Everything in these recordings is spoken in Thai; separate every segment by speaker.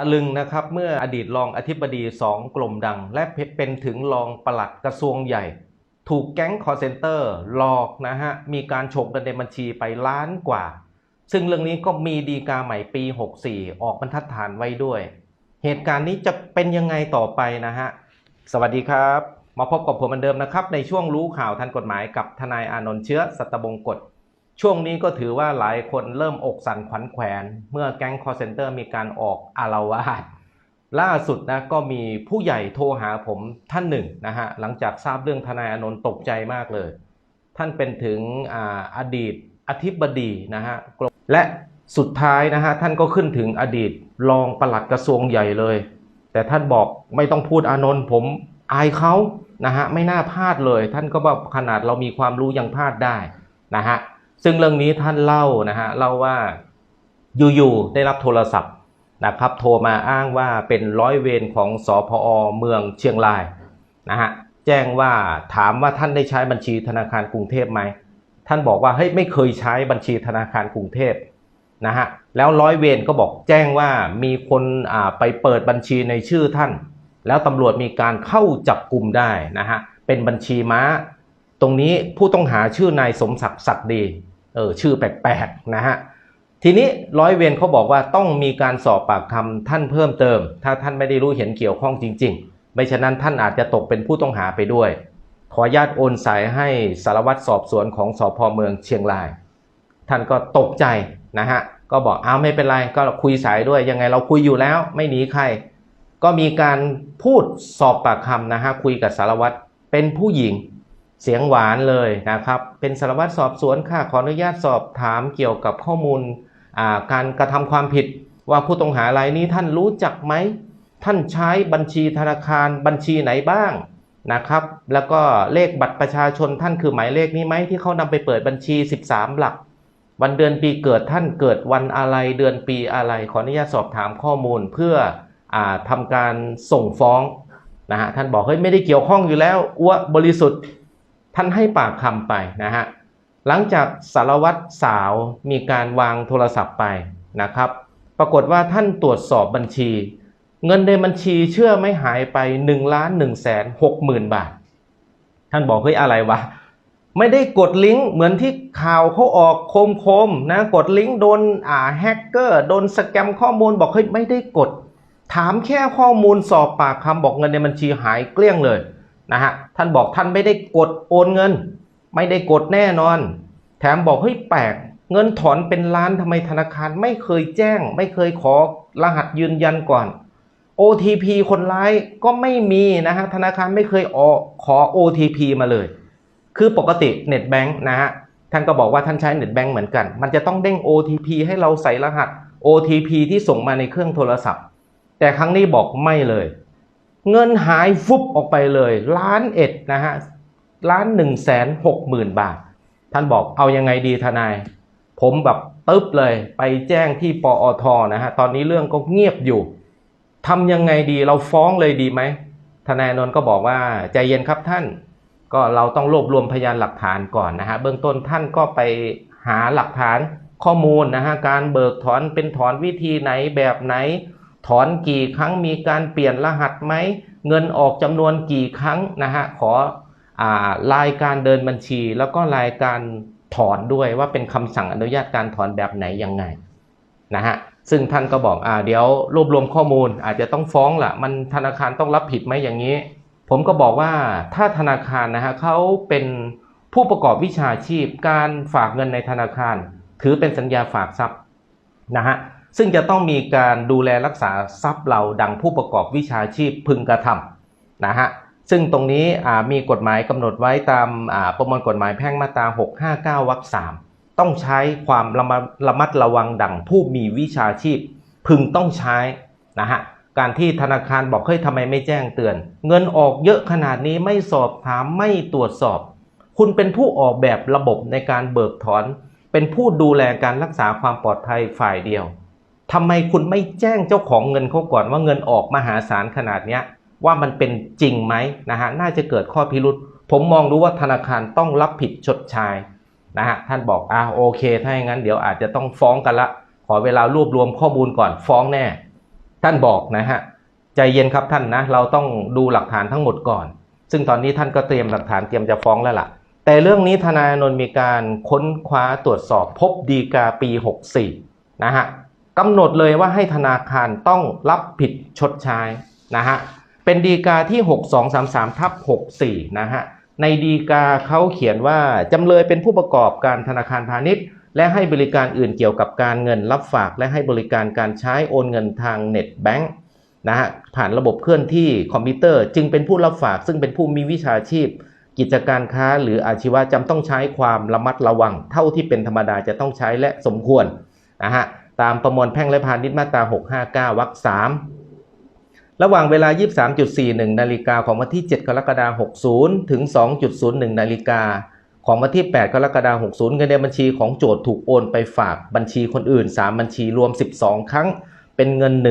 Speaker 1: ะลึงนะครับเมื่ออดีตรองอธิบดีสองกลมดัง และเป็นถึงรองปลัดกระทรวงใหญ่ ถูกแก๊งคอร์เซนเตอร์หลอกนะฮะมีการฉกเงินในบัญชีไปล้านกว่า ซึ่งเรื่องนี้ก็มีดีกาใหม่ปี 64 ออกบรรทัดฐานไว้ด้วย เหตุการณ์นี้จะเป็นยังไงต่อไปนะฮะสวัสดีครับ มาพบกับผมเหมือนเดิมนะครับ ในช่วงรู้ข่าวทันกฎหมายกับทนายอานนท์เชื้อสัตบงกฎ ช่วงนี้ก็ถือว่าหลายคนเริ่มอกสั่นขวัญแขวน เมื่อแก๊งคอร์เซนเตอร์มีการออกอารวาสล่าสุดนะก็มีผู้ใหญ่โทรหาผมท่านหนึ่งนะฮะหลังจากทราบเรื่องทนายอนนท์ตกใจมากเลย ท่านเป็นถึงออดีตอธิบดีนะฮะและสุดท้ายนะฮะท่านก็ขึ้นถึงอดีตรองปลัดกระทรวงใหญ่เลย แต่ท่านบอกไม่ต้องพูดอานนท์ผมอายเขานะฮะไม่น่าพลาดเลย ท่านก็แบบขนาดเรามีความรู้ยังพลาดได้นะฮะ ซึ่งเรื่องนี้ท่านเล่านะฮะเล่าว่าอยู่ๆได้รับโทรศัพท์นะครับโทรมาอ้างว่าเป็นร้อยเวรของสอพอเมืองเชียงรายนะฮะแจ้งว่าถามว่าท่านได้ใช้บัญชีธนาคารกรุงเทพไหมท่านบอกว่าเฮ้ยไม่เคยใช้บัญชีธนาคารกรุงเทพนะฮะแล้วร้อยเวรก็บอกแจ้งว่ามีคนอ่าไปเปิดบัญชีในชื่อท่าน แล้วตำรวจมีการเข้าจับกลุ่มได้นะฮะเป็นบัญชีม้า ตรงนี้ผู้ต้องหาชื่อนายสมศักดิ์ศักดิ์ดี เออชื่อแปลกๆนะฮะทีนี้ร้อยเวรเขาบอกว่าต้องมีการสอบปากคำท่านเพิ่มเติม ถ้าท่านไม่ได้รู้เห็นเกี่ยวข้องจริง ๆ ไม่ฉะนั้นท่านอาจจะตกเป็นผู้ต้องหาไปด้วย ขอญาตโอนสายให้สารวัตรสอบสวนของสพเมืองเชียงราย ท่านก็ตกใจนะฮะก็บอกอ้าวไม่เป็นไรก็คุยสายด้วยยังไงเราคุยอยู่แล้ว ไม่หนีใคร ก็มีการพูดสอบปากคำนะฮะคุยกับสารวัตรเป็นผู้หญิง เสียงหวานเลยนะครับ เป็นสารวัตรสอบสวนค่ะขออนุญาตสอบถามเกี่ยวกับข้อมูลการกระทำความผิด ว่าผู้ต้องหารายนี้ท่านรู้จักไหม ท่านใช้บัญชีธนาคารบัญชีไหนบ้างนะครับ แล้วก็เลขบัตรประชาชนท่านคือหมายเลขนี้ไหมที่เขานำไปเปิดบัญชี 13 หลัก วันเดือนปีเกิดท่านเกิดวันอะไรเดือนปีอะไร ขออนุญาตสอบถามข้อมูลเพื่ออาทำการส่งฟ้องนะฮะท่านบอกเฮ้ยไม่ได้เกี่ยวข้องอยู่แล้วอ้วบริสุทธิ์ ท่านให้ปากคำไปนะฮะหลังจากสารวัตรสาวมีการวางโทรศัพท์ไปนะครับ ปรากฏว่าท่านตรวจสอบบัญชี เงินในบัญชีเชื่อไม่หายไป1ล้าน1แสน6หมื่นบาท ท่านบอกเฮ้ยอะไรวะ ไม่ได้กดลิงก์เหมือนที่ข่าวเขาออกโคมๆนะ กดลิงก์โดนอ่าแฮกเกอร์โดนสแกมข้อมูลบอกเฮ้ยไม่ได้กด ถามแค่ข้อมูลสอบปากคำบอกเงินในบัญชีหายเกลี้ยงเลย นะฮะท่านบอกท่านไม่ได้กดโอนเงิน ไม่ได้กดแน่นอน แถมบอกเฮ้ยแปลกเงินถอนเป็นล้านทำไมธนาคารไม่เคยแจ้ง ไม่เคยขอรหัสยืนยันก่อน OTP คนร้ายก็ไม่มีนะฮะธนาคารไม่เคยออขอ OTP มาเลย คือปกติเน็ตแบงค์นะฮะท่านก็บอกว่าท่านใช้เน็ตแบงค์เหมือนกัน มันจะต้องเด้ง OTP ให้เราใส่รหัส OTP ที่ส่งมาในเครื่องโทรศัพท์ แต่ครั้งนี้บอกไม่เลย เงินหายฟุบออกไปเลยล้านเอ็ดนะฮะล้านหนึ่งแสนหกหมื่นบาท ท่านบอกเอายังไงดีทนาย ผมแบบตึ๊บเลยไปแจ้งที่ปอทนะฮะตอนนี้เรื่องก็เงียบอยู่ทำยังไงดีเราฟ้องเลยดีไหมทนายนนท์ก็บอกว่าใจเย็นครับท่าน ก็เราต้องรวบรวมพยานหลักฐานก่อนนะฮะเบื้องต้นท่านก็ไปหาหลักฐานข้อมูลนะฮะการเบิกถอนเป็นถอนวิธีไหนแบบไหน ถอนกี่ครั้งมีการเปลี่ยนรหัสไหม เงินออกจำนวนกี่ครั้งนะฮะขออารายการเดินบัญชี แล้วก็รายการถอนด้วยว่าเป็นคำสั่งอนุญาตการถอนแบบไหนยังไงนะฮะซึ่งท่านก็บอกอ่าเดี๋ยวรวบรวมข้อมูลอาจจะต้องฟ้องละมันธนาคารต้องรับผิดไหมอย่างนี้ ผมก็บอกว่าถ้าธนาคารนะฮะเขาเป็นผู้ประกอบวิชาชีพการฝากเงินในธนาคาร ถือเป็นสัญญาฝากทรัพย์นะฮะ ซึ่งจะต้องมีการดูแลรักษาทรัพย์เราดังผู้ประกอบวิชาชีพพึงกระทำนะฮะซึ่งตรงนี้มีกฎหมายกำหนดไว้ตามาประมวลกฎหมายแพ่งมาตรา 659 วรรคสามต้องใช้ความระมัดระมัดระวังดังผู้มีวิชาชีพพึงต้องใช้นะฮะการที่ธนาคารบอกเฮ้ยทำไมไม่แจ้งเตือน เงินออกเยอะขนาดนี้ไม่สอบถามไม่ตรวจสอบ คุณเป็นผู้ออกแบบระบบในการเบิกถอน เป็นผู้ดูแลการรักษาความปลอดภัยฝ่ายเดียว ทำไมคุณไม่แจ้งเจ้าของเงินเขาก่อนว่าเงินออกมหาศาลขนาดเนี้ยว่ามันเป็นจริงไหมนะฮะน่าจะเกิดข้อพิรุษผมมองดูว่าธนาคารต้องรับผิดชดใช้นะฮะท่านบอกอ่าโอเค ถ้าอย่างนั้นเดี๋ยวอาจจะต้องฟ้องกันละ ขอเวลารวบรวมข้อมูลก่อนฟ้องแน่ ท่านบอกนะฮะใจเย็นครับท่านนะ เราต้องดูหลักฐานทั้งหมดก่อน ซึ่งตอนนี้ท่านก็เตรียมหลักฐานเตรียมจะฟ้องแล้วล่ะ แต่เรื่องนี้ทนายอนนท์มีการค้นคว้าตรวจสอบพบดีกาปี 64นะฮะ กำหนดเลยว่าให้ธนาคารต้องรับผิดชดใช้นะฮะเป็นดีกาที่ 6233ทับ64 นะฮะในดีกาเขาเขียนว่าจำเลยเป็นผู้ประกอบการธนาคารพาณิชย์ และให้บริการอื่นเกี่ยวกับการเงินรับฝาก และให้บริการการใช้โอนเงินทางเน็ตแบงค์นะฮะผ่านระบบเคลื่อนที่คอมพิวเตอร์จึงเป็นผู้รับฝาก ซึ่งเป็นผู้มีวิชาชีพ กิจการค้าหรืออาชีวะจำต้องใช้ความระมัดระวัง เท่าที่เป็นธรรมดาจะต้องใช้และสมควรนะฮะ ตามประมวลแพ่งและพาณิชย์มาตรา 659 วรรค3ระหว่างเวลา 23.41 นาฬิกาของวันที่ 7 กรกฎาคม 60 ถึง 2.01 นาฬิกาของวันที่ 8 กรกฎาคม 60 เงินในบัญชีของโจทย์ถูกโอนไปฝากบัญชีคนอื่น 3 บัญชีรวม 12 ครั้ง เป็นเงิน 1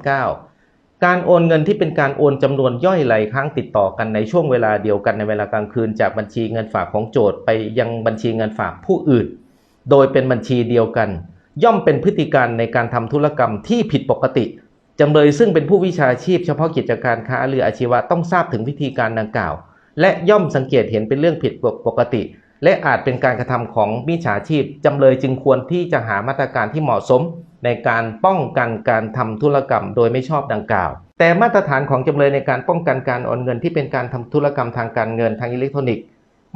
Speaker 1: 99,999การโอนเงินที่เป็นการโอนจำนวนย่อยหลายครั้งติดต่อกันในช่วงเวลาเดียวกันในเวลากลางคืน จากบัญชีเงินฝากของโจทย์ไปยังบัญชีเงินฝากผู้อื่น โดยเป็นบัญชีเดียวกัน ย่อมเป็นพฤติการในการทำธุรกรรมที่ผิดปกติจำเลยซึ่งเป็นผู้วิชาชีพเฉพาะกิจการค้าหรืออาชีวะต้องทราบถึงวิธีการดังกล่าว และย่อมสังเกตเห็นเป็นเรื่องผิดปกติ และอาจเป็นการกระทำของมิจฉาชีพจำเลยจึงควรที่จะหามาตรการที่เหมาะสม ในการป้องกันการทำธุรกรรมโดยไม่ชอบดังกล่าว แต่มาตรฐานของจำเลยในการป้องกันการโอนเงินที่เป็นการทำธุรกรรมทางการเงินทางอิเล็กทรอนิกส์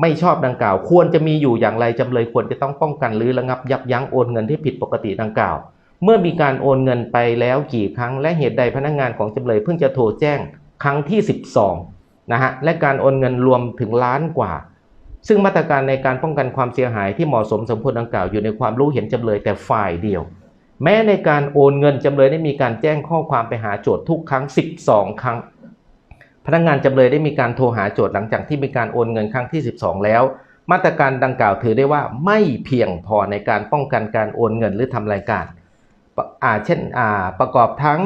Speaker 1: ไม่ชอบดังกล่าว ควรจะมีอยู่อย่างไรจำเลยควรจะต้องป้องกันหรือระงับยับยั้งโอนเงินที่ผิดปกติดังกล่าว เมื่อมีการโอนเงินไปแล้วกี่ครั้ง และเหตุใดพนักงานของจำเลยเพิ่งจะโทรแจ้งครั้งที่ 12นะฮะและการโอนเงินรวมถึงล้านกว่า ซึ่งมาตรการในการป้องกันความเสียหายที่เหมาะสมสมควรดังกล่าวอยู่ในความรู้เห็นจำเลยแต่ฝ่ายเดียว แม้ในการโอนเงินจำเลยได้มีการแจ้งข้อความไปหาโจทย์ทุกครั้ง 12 ครั้ง พนักงานจำเลยได้มีการโทรหาโจทย์หลังจากที่มีการโอนเงินครั้งที่ 12 แล้ว มาตรการดังกล่าวถือได้ว่าไม่เพียงพอในการป้องกันการโอนเงินหรือทำรายการอาเช่นอาประกอบทั้ง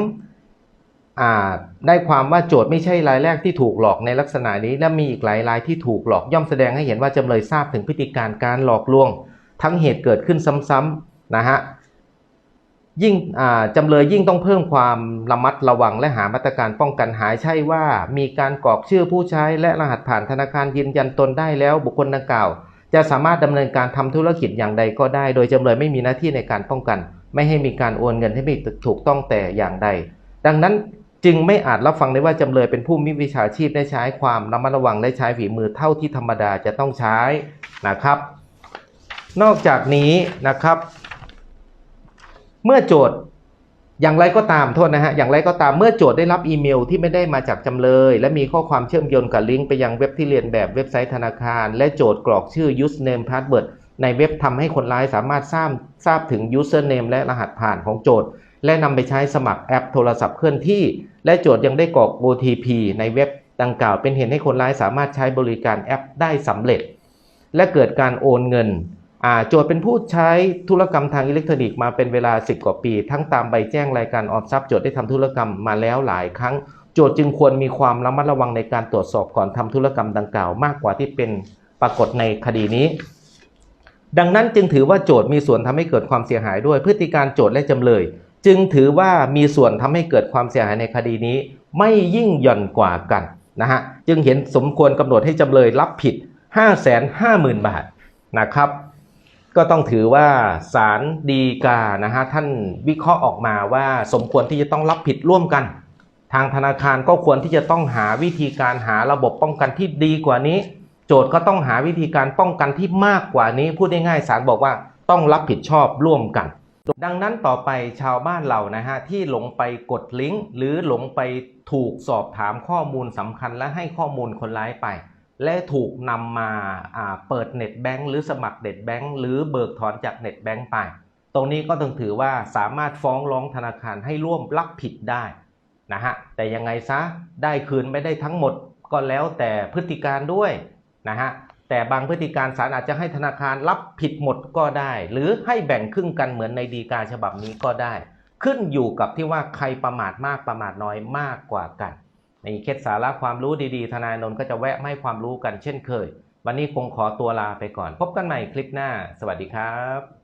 Speaker 1: ได้ความว่าโจทย์ไม่ใช่รายแรกที่ถูกหลอกในลักษณะนี้ และมีอีกหลายรายที่ถูกหลอกย่อมแสดงให้เห็นว่าจำเลยทราบถึงพฤติการการหลอกลวง ทั้งเหตุเกิดขึ้นซ้ำๆนะฮะ ยิ่งจำเลยยิ่งต้องเพิ่มความระมัดระวังและหามาตรการป้องกันหายใช่ว่า มีการกรอกชื่อผู้ใช้และรหัสผ่านธนาคารยืนยันตนได้แล้วบุคคลดังกล่าว จะสามารถดำเนินการทำธุรกิจอย่างใดก็ได้ โดยจำเลยไม่มีหน้าที่ในการป้องกัน ไม่ให้มีการโอนเงินให้ไม่ถูกต้องแต่อย่างใด ดังนั้นจึงไม่อาจรับฟังได้ว่าจำเลยเป็นผู้มีวิชาชีพได้ใช้ความระมัดระวังและใช้ฝีมือเท่าที่ธรรมดาจะต้องใช้นะครับ นอกจากนี้นะครับ เมื่อโจทย์อย่างไรก็ตามโทษนะฮะอย่างไรก็ตามเมื่อโจทย์ได้รับอีเมลที่ไม่ได้มาจากจำเลย และมีข้อความเชื่อมโยงกับลิงก์ไปยังเว็บที่เรียนแบบเว็บไซต์ธนาคาร และโจทย์กรอกชื่อ username password ในเว็บทำให้คนร้ายสามารถทราบทราบถึง username และรหัสผ่านของโจทย์ และนำไปใช้สมัครแอปโทรศัพท์เคลื่อนที่ และโจทย์ยังได้กรอก OTP ในเว็บดังกล่าวเป็นเหตุให้คนร้ายสามารถใช้บริการแอปได้สำเร็จ และเกิดการโอนเงิน โจทย์เป็นผู้ใช้ธุรกรรมทางอิเล็กทรอนิกส์มาเป็นเวลา 10 กว่าปี ทั้งตามใบแจ้งรายการออมทรัพย์โจทย์ได้ทำธุรกรรมมาแล้วหลายครั้ง โจทย์จึงควรมีความระมัดระวังในการตรวจสอบก่อนทำธุรกรรมดังกล่าว มากกว่าที่เป็นปรากฏในคดีนี้ ดังนั้นจึงถือว่าโจทย์มีส่วนทำให้เกิดความเสียหายด้วยพฤติการโจทย์และจำเลย จึงถือว่ามีส่วนทำให้เกิดความเสียหายในคดีนี้ ไม่ยิ่งหย่อนกว่ากันนะฮะจึงเห็นสมควรกำหนดให้จำเลยรับผิด 550,000 บาทนะครับ ก็ต้องถือว่าศาลดีกานะฮะท่านวิเคราะห์ออกมาว่าสมควรที่จะต้องรับผิดร่วมกัน ทางธนาคารก็ควรที่จะต้องหาวิธีการหาระบบป้องกันที่ดีกว่านี้ โจทย์ก็ต้องหาวิธีการป้องกันที่มากกว่านี้ พูดง่ายๆศาลบอกว่าต้องรับผิดชอบร่วมกัน ดังนั้นต่อไปชาวบ้านเรานะฮะที่หลงไปกดลิงก์หรือหลงไปถูกสอบถามข้อมูลสำคัญและให้ข้อมูลคนร้ายไป และถูกนำมาเปิดเน็ตแบงค์หรือสมัครเน็ตแบงค์หรือเบิกถอนจากเน็ตแบงค์ไป ตรงนี้ก็ต้องถือว่าสามารถฟ้องร้องธนาคารให้ร่วมรับผิดได้นะฮะแต่ยังไงซะได้คืนไม่ได้ทั้งหมดก็แล้วแต่พฤติการด้วยนะฮะแต่บางพฤติการศาลอาจจะให้ธนาคารรับผิดหมดก็ได้ หรือให้แบ่งครึ่งกันเหมือนในดีกาฉบับนี้ก็ได้ ขึ้นอยู่กับที่ว่าใครประมาทมากประมาทน้อยมากกว่ากัน ในเคสสาระความรู้ดีๆ ทนายนนท์ก็จะแวะให้ความรู้กันเช่นเคย วันนี้คงขอตัวลาไปก่อน พบกันใหม่คลิปหน้า สวัสดีครับ